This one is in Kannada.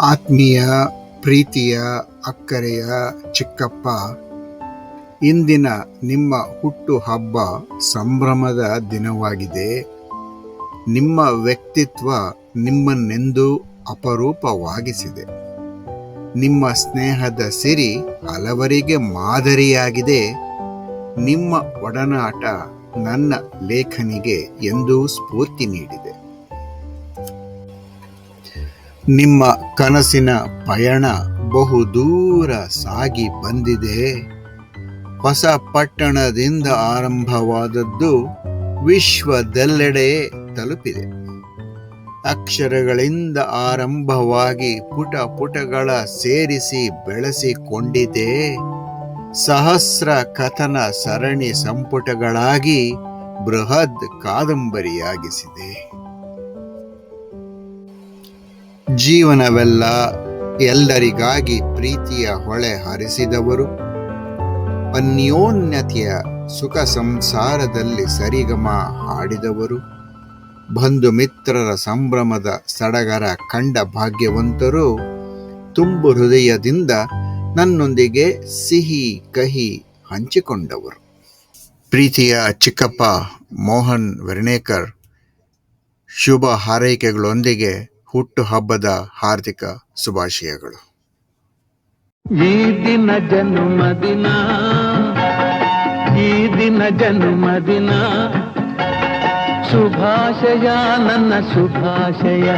ಆತ್ಮೀಯ, ಪ್ರೀತಿಯ, ಅಕ್ಕರೆಯ ಚಿಕ್ಕಪ್ಪ, ಇಂದಿನ ನಿಮ್ಮ ಹುಟ್ಟು ಹಬ್ಬ ಸಂಭ್ರಮದ ದಿನವಾಗಿದೆ. ನಿಮ್ಮ ವ್ಯಕ್ತಿತ್ವ ನಿಮ್ಮನ್ನೆಂದೂ ಅಪರೂಪವಾಗಿಸಿದೆ. ನಿಮ್ಮ ಸ್ನೇಹದ ಸಿರಿ ಹಲವರಿಗೆ ಮಾದರಿಯಾಗಿದೆ. ನಿಮ್ಮ ಒಡನಾಟ ನನ್ನ ಲೇಖನಿಗೆ ಎಂದೂ ಸ್ಫೂರ್ತಿ ನೀಡಿದೆ. ನಿಮ್ಮ ಕನಸಿನ ಪಯಣ ಬಹುದೂರ ಸಾಗಿ ಬಂದಿದೆ. ಹೊಸ ಪಟ್ಟಣದಿಂದ ಆರಂಭವಾದದ್ದು ವಿಶ್ವದೆಲ್ಲೆಡೆ ತಲುಪಿದೆ. ಅಕ್ಷರಗಳಿಂದ ಆರಂಭವಾಗಿ ಪುಟ ಪುಟಗಳ ಸೇರಿಸಿ ಬೆಳೆಸಿಕೊಂಡಿದೆ. ಸಹಸ್ರ ಕಥನ ಸರಣಿ ಸಂಪುಟಗಳಾಗಿ ಬೃಹದ್ ಕಾದಂಬರಿಯಾಗಿಸಿದೆ. ಜೀವನವೆಲ್ಲ ಎಲ್ಲರಿಗಾಗಿ ಪ್ರೀತಿಯ ಹೊಳೆ ಹರಿಸಿದವರು. ಅನ್ಯೋನ್ಯತೆಯ ಸುಖ ಸಂಸಾರದಲ್ಲಿ ಸರಿಗಮ ಹಾಡಿದವರು. ಬಂಧು ಮಿತ್ರರ ಸಂಭ್ರಮದ ಸಡಗರ ಕಂಡ ಭಾಗ್ಯವಂತರು. ತುಂಬು ಹೃದಯದಿಂದ ನನ್ನೊಂದಿಗೆ ಸಿಹಿ ಕಹಿ ಹಂಚಿಕೊಂಡವರು. ಪ್ರೀತಿಯ ಚಿಕ್ಕಪ್ಪ ಮೋಹನ್ ವೆರ್ಣೇಕರ್, ಶುಭ ಹಾರೈಕೆಗಳೊಂದಿಗೆ ಹುಟ್ಟು ಹಬ್ಬದ ಹಾರ್ದಿಕ ಶುಭಾಶಯಗಳು. ಈ ದಿನ ಜನ್ಮದಿನ ಈ ದಿನ ಜನ್ಮದಿನ ಶುಭಾಶಯ ನನ್ನ ಶುಭಾಶಯ.